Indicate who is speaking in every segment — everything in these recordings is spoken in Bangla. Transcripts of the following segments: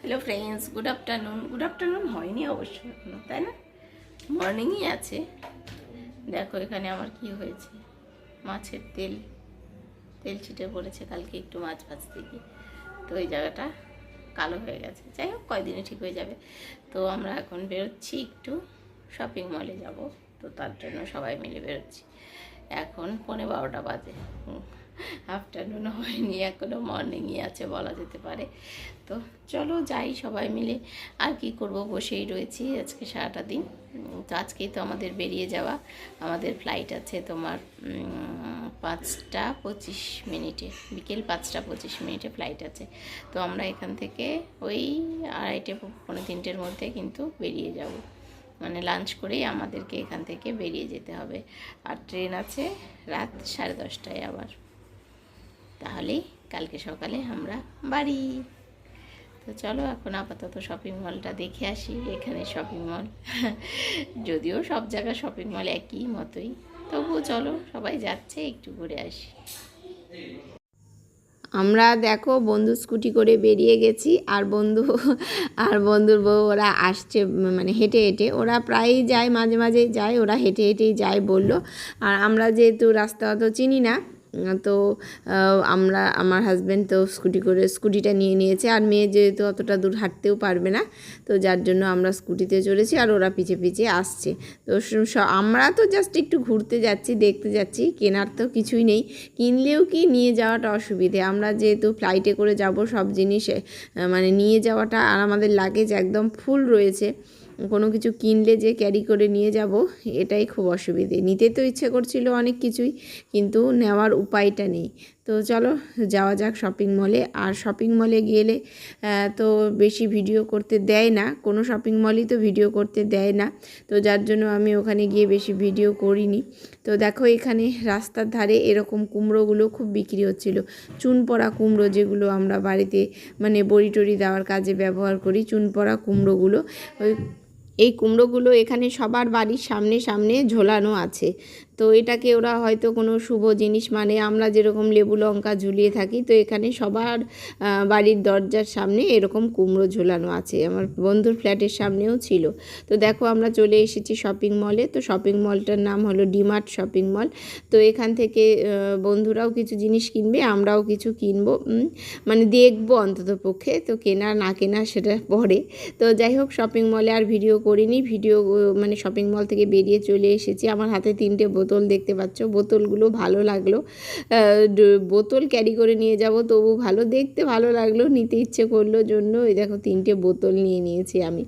Speaker 1: Hello friends good afternoon good afternoon হয়নি অবশ্য এখনও, তাই না? মর্নিংই আছে। দেখো এখানে আমার কি হয়েছে। মাছের তেল। তেল ছিটে পড়েছে, কালকে একটু মাছ ভাজতে গিয়ে। তো ওই জায়গাটা কালো হয়ে গেছে। যাই হোক, কয়দিনে ঠিক হয়ে যাবে। তো আমরা এখন বেরোচ্ছি একটু শপিং মলে যাব। তো তার জন্য সবাই মিলে বেরোচ্ছি। এখন পৌনে বারোটা বাজে। আফটারনুন হয়নি এখনও মর্নিংই আছে বলা যেতে পারে। তো চলো যাই সবাই মিলে, আর কি করব বসেই রয়েছি আজকে সারাটা দিন। তো আজকেই তো আমাদের বেরিয়ে যাওয়া। আমাদের ফ্লাইট আছে তোমার পাঁচটা পঁচিশ মিনিটে, বিকেল পাঁচটা পঁচিশ মিনিটে ফ্লাইট আছে। তো আমরা এখান থেকে ওই আড়াইটে পৌনে তিনটের মধ্যে কিন্তু বেরিয়ে যাব। মানে লাঞ্চ করেই আমাদেরকে এখান থেকে বেরিয়ে যেতে হবে। আর ট্রেন আছে রাত সাড়ে দশটায় আবার। তাহলেই কালকে সকালে আমরা বাড়ি। তো চলো এখন আপাতত শপিং মলটা দেখে আসি, এখানে শপিং মল যদিও সব জায়গা শপিং মল একই মতোই। তবুও চলো, সবাই যাচ্ছে, একটু ঘুরে আসি।
Speaker 2: আমরা দেখো, বন্ধু স্কুটি করে বেরিয়ে গেছি, আর বন্ধু, আর বন্ধুর বউ, ওরা আসছে মানে হেঁটে হেঁটে। ওরা প্রায়ই যায়, মাঝে মাঝেই যায়, ওরা হেঁটে হেঁটেই যায় বলল। আর আমরা যেহেতু রাস্তা অত চিনি না তো আমরা, আমার হাজব্যান্ড তো স্কুটি করে স্কুটিটা নিয়ে নিয়েছে। আর মেয়ে যেহেতু অতটা দূর হাঁটতেও পারবে না, তো যার জন্য আমরা স্কুটিতে চড়েছি আর ওরা পিছে পিছে আসছে। তো আমরা তো জাস্ট একটু ঘুরতে যাচ্ছি, দেখতে যাচ্ছি, কেনার তো কিছুই নেই। কিনলেও কি নিয়ে যাওয়াটা অসুবিধে? আমরা যেহেতু ফ্লাইটে করে যাব সব জিনিস মানে নিয়ে যাওয়াটা আর আমাদের লাগেজ একদম ফুল রয়েছে। কোনো কিছু কিনলে যে ক্যারি করে নিয়ে যাব, এটাই খুব অসুবিধে। নিতে তো ইচ্ছে করছিল অনেক কিছুই, কিন্তু নেওয়ার উপায়টা নেই। তো চলো, যাওয়া যাক শপিং মলে আর শপিং মলে গেলে তো বেশি ভিডিও করতে দেয় না। কোনো শপিং মলই তো ভিডিও করতে দেয় না। তো যার জন্য আমি ওখানে গিয়ে বেশি ভিডিও করিনি। তো দেখো এখানে রাস্তার ধারে এরকম কুমড়োগুলো খুব বিক্রি হচ্ছিল। চুন পড়া কুমড়ো যেগুলো আমরা বাড়িতে মানে বড়ি টড়ি দেওয়ার কাজে ব্যবহার করি চুন পড়া কুমড়োগুলো। ওই এই কুমড়োগুলো এখানে সবার বাড়ির সামনে সামনে ঝোলানো আছে। তো এটাকে ওরা হয়তো কোনো শুভ জিনিস মানে আমরা যেরকম লেবু লঙ্কা ঝুলিয়ে থাকি, তো এখানে সবার বাড়ির দরজার সামনে এরকম কুমড়ো ঝোলানো আছে। আমার বন্ধুর ফ্ল্যাটের সামনেও ছিল। তো দেখো আমরা চলে এসেছি শপিং মলে তো শপিং মলটার নাম হলো ডিমার্ট শপিং মল তো এখান থেকে বন্ধুরাও কিছু জিনিস কিনবে, আমরাও কিছু কিনবো। মানে দেখব অন্তত পক্ষে। তো কেনা না কেনা সেটা পরে। তো যাই হোক শপিং মলে আর ভিডিও করিনি। ভিডিও মানে শপিং মল থেকে বেরিয়ে চলে এসেছি। আমার হাতে তিনটে বোতল দেখতে পাচ্ছ। বোতলগুলো ভালো লাগল। বোতল ক্যারি করে নিয়ে যাব, তবু ভালো, দেখতে ভালো লাগল, নিতে ইচ্ছে করল জন্য। এই দেখো তিনটে বোতল নিয়ে নিয়েছি আমি।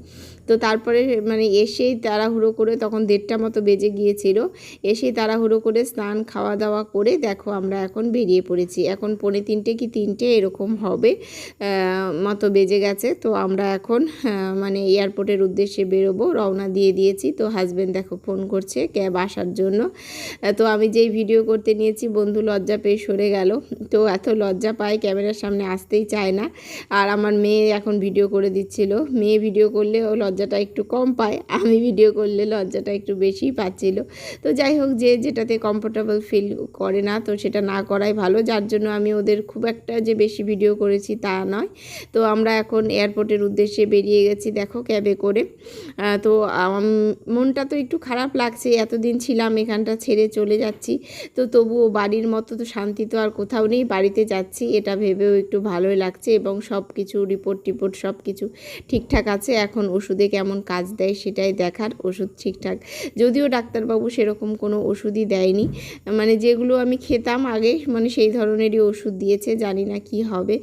Speaker 2: তো তারপরে মানে এসেই তাড়াহুড়ো করে তখন দেড়টা মতো বেজে গিয়েছিল। এসেই তাড়াহুড়ো করে স্নান খাওয়া দাওয়া করে দেখো আমরা এখন বেরিয়ে পড়েছি। এখন পৌনে তিনটে কি তিনটে এরকম হবে মতো বেজে গেছে। তো আমরা এখন মানে এয়ারপোর্টের উদ্দেশ্যে বেরোবো, রওনা দিয়ে দিয়েছি। তো হাজব্যান্ড দেখো ফোন করছে ক্যাব আসার জন্য। তো আমি যেই ভিডিও করতে নিয়েছি, বন্ধু লজ্জা পেয়ে সরে গেল। তো এত লজ্জা পায় ক্যামেরার সামনে আসতেই চায় না। আর আমার মেয়ে এখন ভিডিও করে দিচ্ছিল। মেয়ে ভিডিও করলে ও লজ্জাটা একটু কম পায়। আমি ভিডিও করলে লজ্জাটা একটু বেশিই পাচ্ছিল। তো যাই হোক, যে যেটাতে কমফোর্টেবল ফিল করে না, তো সেটা না করাই ভালো। যার জন্য আমি ওদের খুব একটা যে বেশি ভিডিও করেছি তা নয়। তো আমরা এখন এয়ারপোর্টের উদ্দেশ্যে বেরিয়ে গেছি দেখো ক্যাবে করে। তো মনটা তো একটু খারাপ লাগছে। এতদিন ছিলাম এখানটা ছেড়ে চলে যাচ্ছি। তো তবুও বাড়ির মতো তো শান্তি তো আর কোথাও নেই। বাড়িতে যাচ্ছি, এটা ভেবেও একটু ভালোই লাগছে এবং সব কিছু রিপোর্ট টিপোর্ট সব কিছু ঠিকঠাক আছে। এখন ওষুধে কেমন কাজ দেয় সেটাই দেখার ওষুধ ঠিকঠাক। যদিও ডাক্তারবাবু সেরকম কোনো ওষুধই দেয়নি। মানে যেগুলো আমি খেতাম আগে মানে সেই ধরনেরই ওষুধ দিয়েছে, জানি না কি হবে।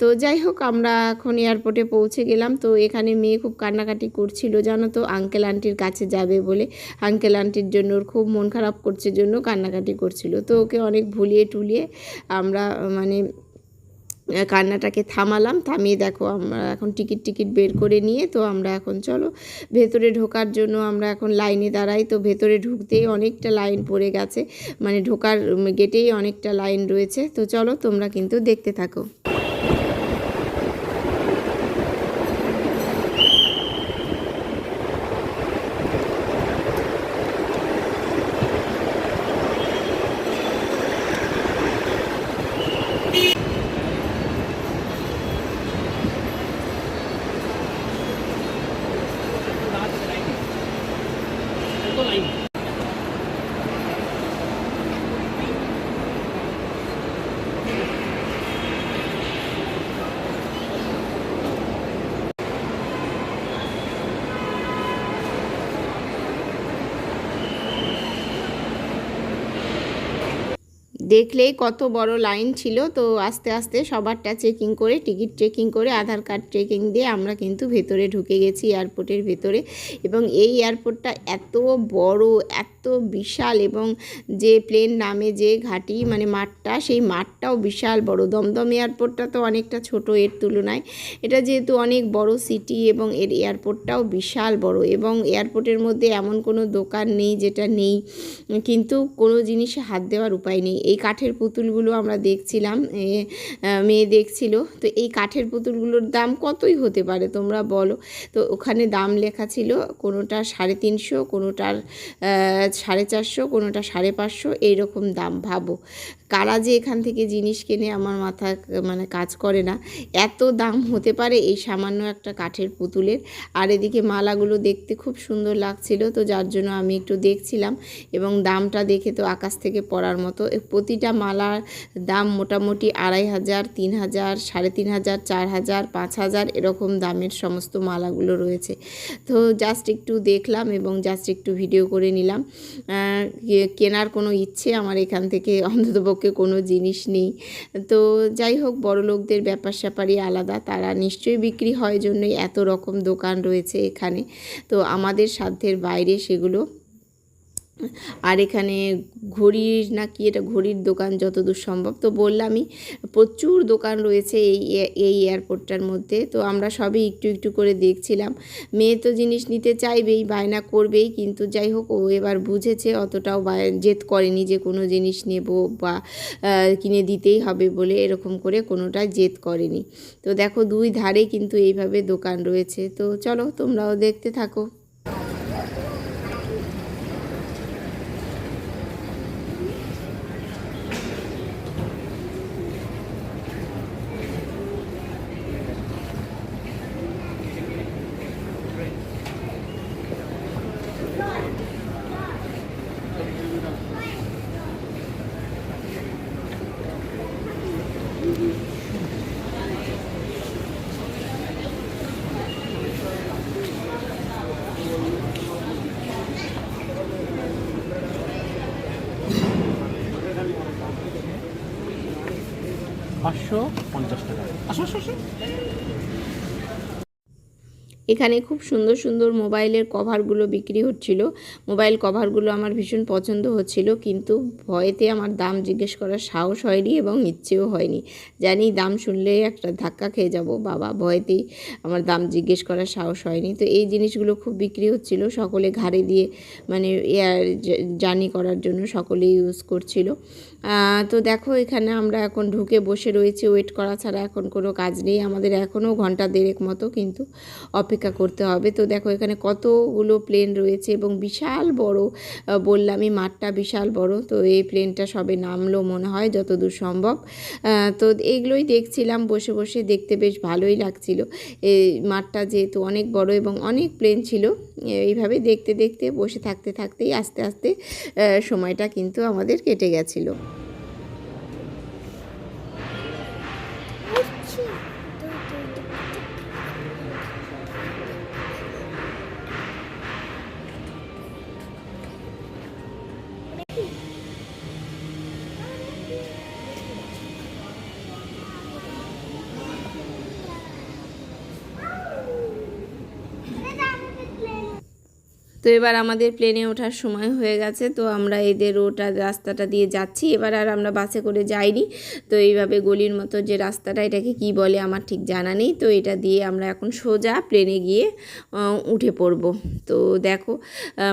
Speaker 2: তো যাই হোক, আমরা এখন এয়ারপোর্টে পৌঁছে গেলাম। তো এখানে মেয়ে খুব কান্নাকাটি করছিল, জানো তো আঙ্কেল আন্টির কাছে যাবে বলে। আঙ্কেল আন্টির জন্য ওর খুব মন খারাপ করছে, জন্য কান্নাকাটি করছিল। তো ওকে অনেক ভুলিয়ে টুলিয়ে আমরা মানে কান্নাটাকে থামালাম, থামিয়ে দেখো আমরা এখন টিকিট টিকিট বের করে নিয়ে, তো আমরা এখন চলো, ভেতরে ঢোকার জন্য আমরা এখন লাইনে দাঁড়াই, তো ভেতরে ঢুকতেই অনেকটা লাইন পড়ে গেছে মানে ঢোকার গেটেই অনেকটা লাইন রয়েছে, তো চলো তোমরা কিন্তু দেখতে থাকো। দেখলেই কত বড় লাইন ছিল। তো আস্তে আস্তে সবারটা চেকিং করে, টিকিট চেকিং করে, আধার কার্ড চেকিং দিয়ে আমরা কিন্তু ভেতরে ঢুকে গেছি এয়ারপোর্টের ভেতরে। এবং এই এয়ারপোর্টটা এত বড়, এত বিশাল এবং যে প্লেন নামে যে ঘাঁটি মানে মাঠটা, সেই মাঠটাও বিশাল বড়। দমদম এয়ারপোর্টটা তো অনেকটা ছোট এর তুলনায়। এটা যেহেতু অনেক বড় সিটি এবং এর এয়ারপোর্টটাও বিশাল বড় এবং এয়ারপোর্টের মধ্যে এমন কোনো দোকান নেই যেটা নেই, কিন্তু কোনো জিনিসে হাত দেওয়ার উপায় নেই। এই কাঠের পুতুলগুলো আমরা দেখছিলাম মেয়ে দেখছিল। তো এই কাঠের পুতুলগুলোর দাম কতই হতে পারে তোমরা বলো? তো ওখানে দাম লেখা ছিল কোনোটা সাড়ে তিনশো, কোনোটার সাড়ে চারশো কোনোটা সাড়ে পাঁচশো এইরকম দাম ভাবো। কারা যে এখান থেকে জিনিস কেনে আমার মাথা মানে কাজ করে না, এত দাম হতে পারে এই সামান্য একটা কাঠের পুতুলের। আর এদিকে মালাগুলো দেখতে খুব সুন্দর লাগছিল, তো যার জন্য আমি একটু দেখছিলাম এবং দামটা দেখে তো আকাশ থেকে পড়ার মতো। প্রতিটা মালার দাম মোটামুটি আড়াই হাজার, তিন হাজার, সাড়ে তিন হাজার, চার হাজার, পাঁচ হাজার এরকম দামের সমস্ত মালাগুলো রয়েছে। তো জাস্ট একটু দেখলাম এবং জাস্ট একটু ভিডিও করে নিলাম। কেনার কোনো ইচ্ছে আমার এখান থেকে অন্ততপক্ষে কোনো জিনিস নেই। তো যাই হোক বড় লোকদের ব্যাপার স্যাপারই আলাদা। তারা নিশ্চয়ই বিক্রি হয় জন্যই এত রকম দোকান রয়েছে এখানে। তো আমাদের সাধ্যের বাইরে সেগুলো আর এখানে ঘড়ির না কি এটা ঘড়ির দোকান যতদূর সম্ভব। তো বললামই, প্রচুর দোকান রয়েছে এই এই এয়ারপোর্টটার মধ্যে। তো আমরা সবই একটু একটু করে দেখছিলাম। মেয়ে তো জিনিস নিতে চাইবেই, বায়না করবেই, কিন্তু যাই হোক, ও এবার বুঝেছে অতটাও জেদ করেনি যে কোনো জিনিস নেব বা কিনে দিতেই হবে বলে এরকম করে কোনোটা জেদ করেনি। তো দেখো দুই ধারে কিন্তু এইভাবে দোকান রয়েছে। তো চলো তোমরাও দেখতে থাকো।
Speaker 3: পাঁচশো পঞ্চাশ টাকা। আসো আসো
Speaker 2: এখানে খুব সুন্দর সুন্দর মোবাইলের কভারগুলো বিক্রি হচ্ছিল। মোবাইল কভারগুলো আমার ভীষণ পছন্দ হচ্ছিল, কিন্তু ভয়েতে আমার দাম জিজ্ঞেস করার সাহস হয়নি এবং ইচ্ছেও হয়নি। জানি দাম শুনলে একটা ধাক্কা খেয়ে যাব, বাবা ভয়েতেই আমার দাম জিজ্ঞেস করার সাহস হয়নি। তো এই জিনিসগুলো খুব বিক্রি হচ্ছিল, সকলে ঘাড়ে দিয়ে মানে এয়ার জার্নি করার জন্য সকলে ইউজ করছিল। তো দেখো এখানে আমরা এখন ঢুকে বসে রয়েছি, ওয়েট করা ছাড়া এখন কোনো কাজ নেই। আমাদের এখনও ঘণ্টা দেড়েক মতো, কিন্তু অপেক্ষা করতে হবে। তো দেখো এখানে কতগুলো প্লেন রয়েছে এবং বিশাল বড় বললামই মাঠটা বিশাল বড়। তো এই প্লেনটা সবে নামলো মনে হয় যতদূর সম্ভব। তো এইগুলোই দেখছিলাম, বসে বসে দেখতে বেশ ভালোই লাগছিল। এই মাঠটা যেহেতু অনেক বড় এবং অনেক প্লেন ছিল, এইভাবে দেখতে দেখতে, বসে থাকতে থাকতেই আস্তে আস্তে সময়টা কিন্তু আমাদের কেটে গেছিল। তো এবার আমাদের প্লেনে ওঠার সময় হয়ে গেছে, তো আমরা এদের ওটা রাস্তাটা দিয়ে যাচ্ছি। এবার আর আমরা বাসে করে যাইনি, তো এইভাবে গলির মতো যে রাস্তাটা, এটাকে কি বলে আমার ঠিক জানা নেই। তো এটা দিয়ে আমরা এখন সোজা প্লেনে গিয়ে উঠে পড়ব। তো দেখো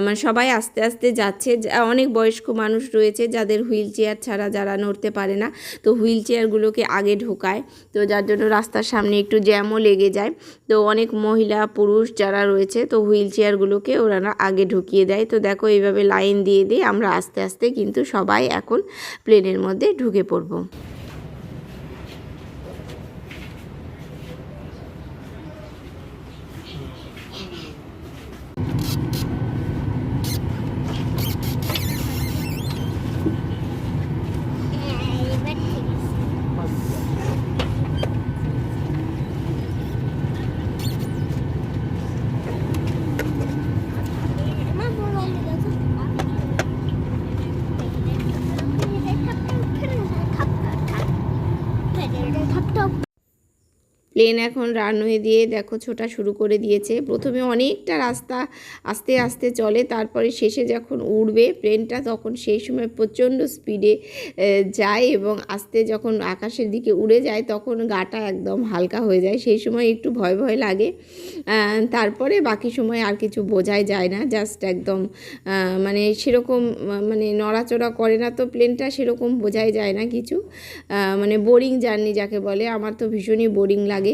Speaker 2: মানে সবাই আস্তে আস্তে যাচ্ছে। অনেক বয়স্ক মানুষ রয়েছে যাদের হুইল চেয়ার ছাড়া যারা নড়তে পারে না। তো হুইল চেয়ারগুলোকে আগে ঢোকায়, তো যার জন্য রাস্তার সামনে একটু জ্যামও লেগে যায়। তো অনেক মহিলা, পুরুষ যারা রয়েছে, তো হুইল চেয়ারগুলোকে ওরা আগে ঢুকিয়ে দেয়। তো দেখো এইভাবে লাইন দিয়ে দিয়ে আমরা আস্তে আস্তে কিন্তু সবাই এখন প্লেনের মধ্যে ঢুকে পড়ব। প্লেন এখন রানওয়ে দিয়ে দেখো ছোটা শুরু করে দিয়েছে। প্রথমে অনেকটা রাস্তা আস্তে আস্তে চলে, তারপরে শেষে যখন উড়বে প্লেনটা তখন সেই সময় প্রচণ্ড স্পিডে যায় এবং আস্তে যখন আকাশের দিকে উড়ে যায়, তখন গাটা একদম হালকা হয়ে যায়। সেই সময় একটু ভয় ভয় লাগে। তারপরে বাকি সময় আর কিছু বোঝাই যায় না জাস্ট একদম মানে সেরকম মানে নড়াচড়া করে না তো প্লেনটা সেরকম বোঝাই যায় না কিছু। মানে বোরিং জার্নি যাকে বলে, আমার তো ভীষণই বোরিং লাগে।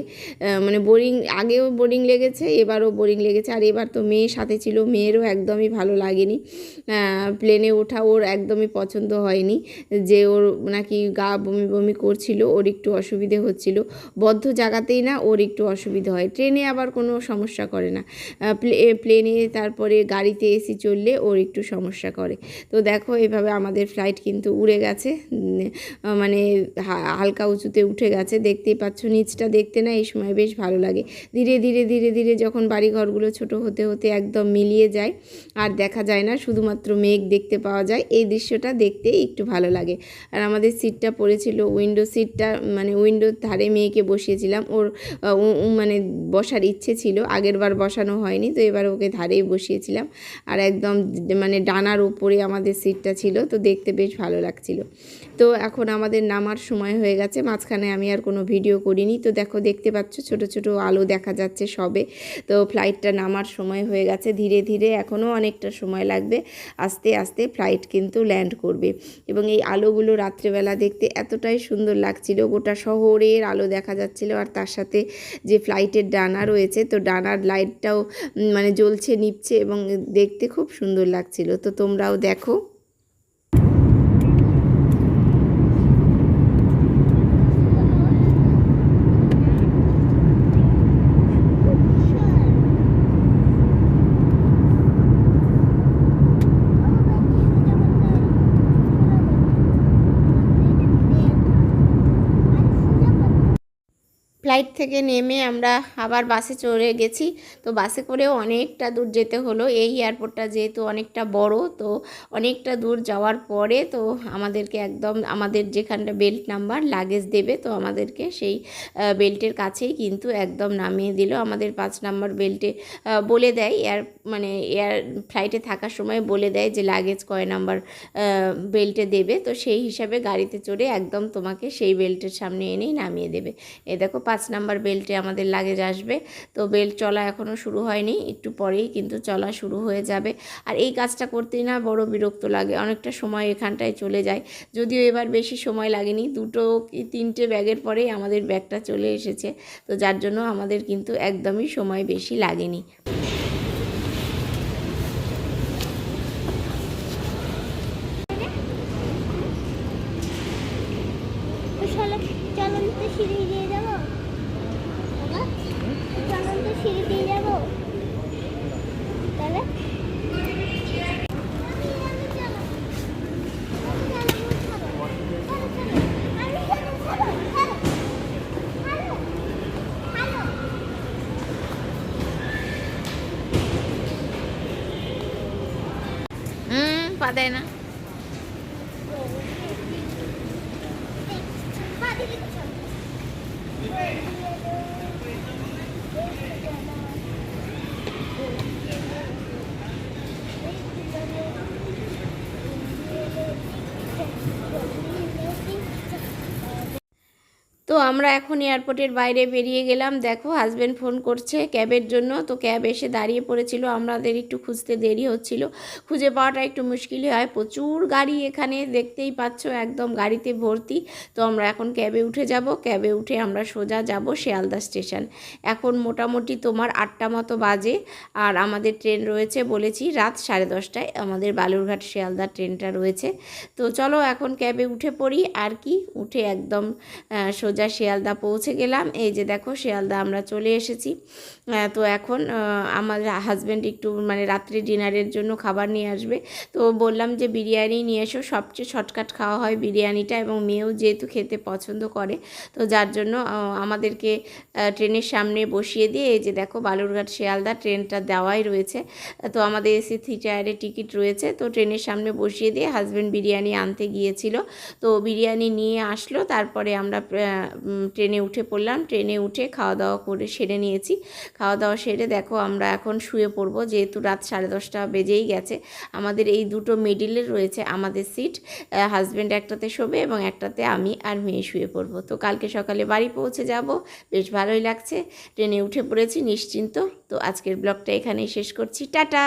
Speaker 2: মানে বোরিং আগেও বোরিং লেগেছে, এবারও বোরিং লেগেছে, আর এবার তো মেয়ের সাথে ছিল, মেয়েরও একদমই ভালো লাগেনি। প্লেনে ওঠা ওর একদমই পছন্দ হয়নি। যে ওর নাকি গা বমি বমি করছিল, ওর একটু অসুবিধে হচ্ছিল। বদ্ধ জায়গাতেই না ওর একটু অসুবিধা হয়। ট্রেনে আবার কোনো সমস্যা করে না। প্লে- প্লেনে তারপরে গাড়িতে এসি চললে ওর একটু সমস্যা করে। তো দেখো এভাবে আমাদের ফ্লাইট কিন্তু উড়ে গেছে। মানে হালকা উঁচুতে উঠে গেছে। দেখতেই পাচ্ছ, নিচটা দেখতে না এই সময় বেশ ভালো লাগে। ধীরে ধীরে ধীরে ধীরে যখন বাড়িঘরগুলো ছোট হতে হতে একদম মিলিয়ে যায়, আর দেখা যায় না, শুধুমাত্র মেঘ দেখতে পাওয়া যায়, এই দৃশ্যটা দেখতে একটু ভালো লাগে। আর আমাদের সিটটা পড়েছিল উইন্ডো সিটটা মানে উইন্ডোর ধারে মেয়েকে বসিয়েছিলাম। ওর মানে বসার ইচ্ছে ছিল আগের বার বসানো হয়নি, তো এবার ওকে ধারেই বসিয়েছিলাম। আর একদম মানে ডানার উপরে আমাদের সিটটা ছিল, তো দেখতে বেশ ভালো লাগছিল। তো এখন আমাদের নামার সময় হয়ে গেছে, মাঝখানে আমি আর কোনো ভিডিও করিনি। তো দেখো, দেখতে পাচ্ছ ছোট ছোট আলো দেখা যাচ্ছে সবে। তো ফ্লাইটটা নামার সময় হয়ে গেছে, ধীরে ধীরে এখনও অনেকটা সময় লাগবে। আস্তে আস্তে ফ্লাইট কিন্তু ল্যান্ড করবে। এবং এই আলোগুলো রাত্রেবেলা দেখতে এতটাই সুন্দর লাগছিল, গোটা শহরের আলো দেখা যাচ্ছিল। আর তার সাথে যে ফ্লাইটের ডানা রয়েছে, তো ডানার লাইটটাও মানে জ্বলছে নিপছে এবং দেখতে খুব সুন্দর লাগছিল। তো তোমরাও দেখো ফ্লাইট থেকে নেমে আমরা আবার বাসে চড়ে গেছি। তো বাসে করেও অনেকটা দূর যেতে হলো। এই এয়ারপোর্টটা যেহেতু অনেকটা বড়, তো অনেকটা দূর যাওয়ার পরে তো আমাদেরকে একদম আমাদের যেখানটা বেল্ট নাম্বার লাগেজ দেবে, তো আমাদেরকে সেই বেল্টের কাছেই কিন্তু একদম নামিয়ে দিল। আমাদের পাঁচ নাম্বার বেল্টে বলে দেয় এয়ার মানে এয়ার ফ্লাইটে থাকার সময় বলে দেয় যে লাগেজ কয় নাম্বার বেল্টে দেবে। তো সেই হিসাবে গাড়িতে চড়ে একদম তোমাকে সেই বেল্টের সামনে এনেই নামিয়ে দেবে। এ দেখো পাঁচ নাম্বার বেল্টে আমাদের লাগেজ আসবে। তো বেল্ট চলা এখনও শুরু হয়নি, একটু পরেই কিন্তু চলা শুরু হয়ে যাবে। আর এই কাজটা করতেই না বড় বিরক্ত লাগে, অনেকটা সময় এখানটায় চলে যায়। যদিও এবার বেশি সময় লাগেনি, দুটো কি তিনটে ব্যাগের পরেই আমাদের ব্যাগটা চলে এসেছে। তো যার জন্য আমাদের কিন্তু একদমই সময় বেশি লাগেনি।
Speaker 1: పదైనా আমরা এখন এয়ারপোর্টের বাইরে বেরিয়ে গেলাম। দেখো হাজব্যান্ড ফোন করছে ক্যাবের জন্য। তো ক্যাব এসে দাঁড়িয়ে পড়েছিল। আমাদের একটু খুঁজতে দেরি হচ্ছিল। খুঁজে পাওয়াটা একটু মুশকিলই হয়। প্রচুর গাড়ি এখানে দেখতেই পাচ্ছ, একদম গাড়িতে ভর্তি। তো আমরা এখন ক্যাবে উঠে যাব। ক্যাবে উঠে আমরা সোজা যাব শিয়ালদা স্টেশন। এখন মোটামুটি তোমার আটটা মতো বাজে। আর আমাদের ট্রেন রয়েছে বলেছি রাত সাড়ে দশটায়। আমাদের বালুরঘাট শিয়ালদা ট্রেনটা রয়েছে। তো চলো এখন ক্যাবে উঠে পড়ি। আর কি? উঠে একদম সোজা শিয়ালদা পৌঁছে গেলাম। এই যে দেখো শিয়ালদা আমরা চলে এসেছি। তো এখন আমার হাজব্যান্ড একটু মানে রাত্রে ডিনারের জন্য খাবার নিয়ে আসবে। তো বললাম যে বিরিয়ানি নিয়ে এসো। সবচেয়ে শর্টকাট খাওয়া হয় বিরিয়ানিটা এবং মেয়েও যেহেতু খেতে পছন্দ করে, তো যার জন্য আমাদেরকে ট্রেনের সামনে বসিয়ে দিয়ে এই যে দেখো বালুরঘাট শিয়ালদা ট্রেনটা দেওয়াই রয়েছে। তো আমাদের এসি থ্রি টায়ারের টিকিট রয়েছে। তো ট্রেনের সামনে বসিয়ে দিয়ে হাজব্যান্ড বিরিয়ানি আনতে গিয়েছিল। তো বিরিয়ানি নিয়ে আসলো। তারপরে আমরা
Speaker 2: ট্রেনে উঠে পড়লাম। ট্রেনে উঠে খাওয়া দাওয়া করে সেরে নিয়েছি। খাওয়া দাওয়া সেরে দেখো আমরা এখন শুয়ে পড়ব। যেহেতু রাত সাড়ে দশটা বেজেই গেছে, আমাদের এই দুটো মিডিলে রয়েছে আমাদের সিট হাজব্যান্ড একটাতে শোবে এবং একটাতে আমি আর মেয়ে শুয়ে পড়ব। তো কালকে সকালে বাড়ি পৌঁছে যাব, বেশ ভালোই লাগছে। ট্রেনে উঠে পড়েছি, নিশ্চিন্ত। তো আজকের ব্লগটা এখানেই শেষ করছি। টাটা!